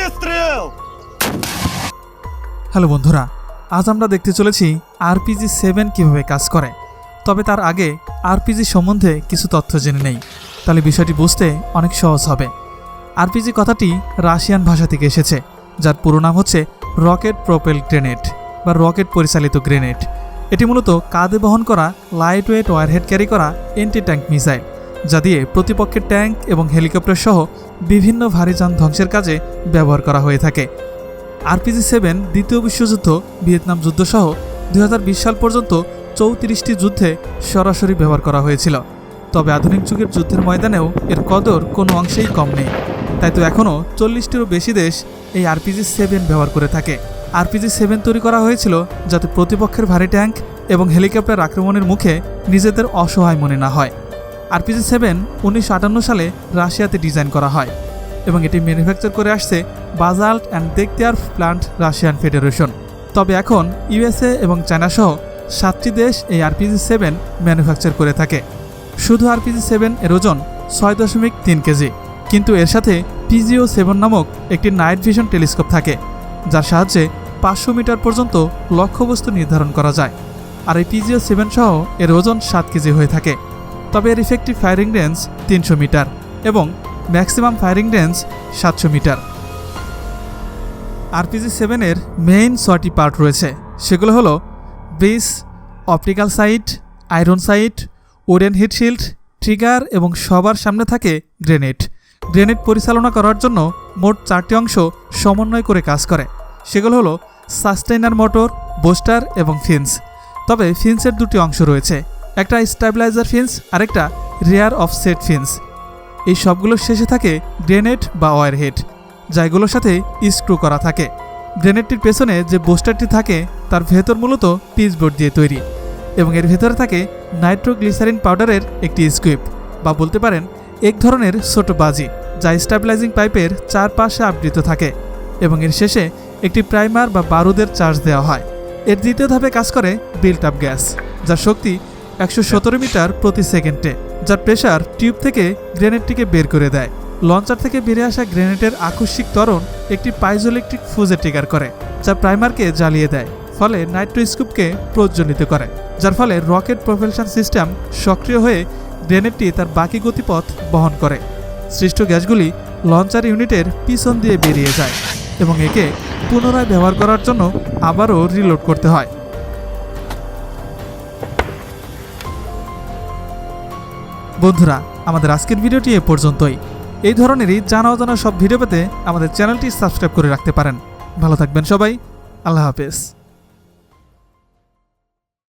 Выстрел! Hello বন্ধুরা আজ আমরা দেখতে চলেছি আরপিজি সেভেন কীভাবে কাজ করে তবে তার আগে আরপিজি সম্বন্ধে কিছু তথ্য জেনে নেই তাহলে বিষয়টি বুঝতে অনেক সহজ হবে আরপিজি কথাটি রাশিয়ান ভাষা থেকে এসেছে যার পুরো নাম হচ্ছে রকেট প্রোপেল গ্রেনেড বা রকেট পরিচালিত গ্রেনেড এটি মূলত কাঁধে বহন করা লাইট ওয়েট ওয়ারহেড ক্যারি করা এন্টি ট্যাঙ্ক মিসাইল যা দিয়ে প্রতিপক্ষের ট্যাঙ্ক এবং হেলিকপ্টার সহ বিভিন্ন ভারী যান ধ্বংসের কাজে ব্যবহার করা হয়ে থাকে। আরপিজি সেভেন দ্বিতীয় বিশ্বযুদ্ধ, ভিয়েতনাম যুদ্ধ সহ দু হাজার বিশ সাল পর্যন্ত চৌত্রিশটি যুদ্ধে সরাসরি ব্যবহার করা হয়েছিল। তবে আধুনিক যুগের যুদ্ধের ময়দানেও এর কদর কোনো অংশেই কম নেই। তাই তো এখনও চল্লিশটিরও বেশি দেশ এই আরপিজি সেভেন ব্যবহার করে থাকে। আরপিজি সেভেন তৈরি করা হয়েছিল যাতে প্রতিপক্ষের ভারী ট্যাঙ্ক এবং হেলিকপ্টার আক্রমণের মুখে নিজেদের অসহায় মনে না হয়। আরপিজি সেভেন উনিশশো আটান্ন সালে রাশিয়াতে ডিজাইন করা হয় এবং এটি ম্যানুফ্যাকচার করে আসছে Bazalt and Degtyarev plant Russian Federation. তবে এখন ইউএসএ এবং চায়না সহ সাতটি দেশ এই আরপিজি সেভেন ম্যানুফ্যাকচার করে থাকে। শুধু আরপিজি সেভেন এর ওজন ছয় দশমিক তিন কেজি, কিন্তু এর সাথে পিজিও সেভেন নামক একটি নাইট ভিশন টেলিস্কোপ থাকে, যার সাহায্যে পাঁচশো মিটার পর্যন্ত লক্ষ্যবস্তু নির্ধারণ করা যায়। আর এই পিজিও সেভেন সহ এর ওজন সাত কেজি হয়ে থাকে। তবে এর ইফেক্টিভ ফায়ারিং রেঞ্জ তিনশো মিটার এবং ম্যাক্সিমাম ফায়ারিং রেঞ্জ সাতশো মিটার। আরপিজি সেভেনের মেইন ছয়টি পার্ট রয়েছে। সেগুলো হলো bridge optical sight iron sight wooden heat shield trigger এবং সবার সামনে থাকে গ্রেনেড গ্রেনেড পরিচালনা করার জন্য মোট চারটি অংশ সমন্বয় করে কাজ করে। সেগুলো হলো সাস্টেইনার মোটর বোস্টার এবং ফিন্স তবে ফিন্সের দুটি অংশ রয়েছে। একটা স্টেবিলাইজার ফিন্স আরেকটা রেয়ার অফসেট ফিন্স এই সবগুলোর শেষে থাকে গ্রেনেড বা ওয়ারহেড যা এগুলোর সাথে স্ক্রু করা থাকে। গ্রেনেডটির পেছনে যে বোস্টারটি থাকে, তার ভেতর মূলত পিচবোর্ড দিয়ে তৈরি এবং এর ভেতরে থাকে নাইট্রোগ্লিসারিন পাউডারের একটি স্কুইপ বা বলতে পারেন এক ধরনের ছোট বাজি, যা স্টাবিলাইজিং পাইপের চারপাশে আবৃত থাকে এবং এর শেষে একটি প্রাইমার বা বারুদের চার্জ দেওয়া হয়। এর দ্বিতীয় ধাপে কাজ করে বিল্ট আপ গ্যাস যার শক্তি একশো সতেরো মিটার প্রতি সেকেন্ডে যার প্রেশার টিউব থেকে গ্রেনেডটিকে বের করে দেয়। লঞ্চার থেকে বেরিয়ে আসা গ্রেনেডের আকস্মিক ত্বরণ একটি পাইজোইলেকট্রিক ফুজে ট্রিগার করে, যা প্রাইমারকে জ্বালিয়ে দেয়, ফলে নাইট্রোস্কোপকে প্রজ্বলিত করে, যার ফলে রকেট প্রোপেলশন সিস্টেম সক্রিয় হয়ে গ্রেনেডটি তার বাকি গতিপথ বহন করে। সৃষ্ট গ্যাসগুলি লঞ্চার ইউনিটের পিছন দিয়ে বেরিয়ে যায় এবং একে পুনরায় ব্যবহার করার জন্য আবারও রিলোড করতে হয়। বন্ধুরা, আমাদের আজকের ভিডিওটি এ পর্যন্তই। এই ধরনেরই জানা অজানা সব ভিডিও পেতে আমাদের চ্যানেলটি সাবস্ক্রাইব করে রাখতে পারেন। ভালো থাকবেন সবাই। আল্লাহ হাফেজ।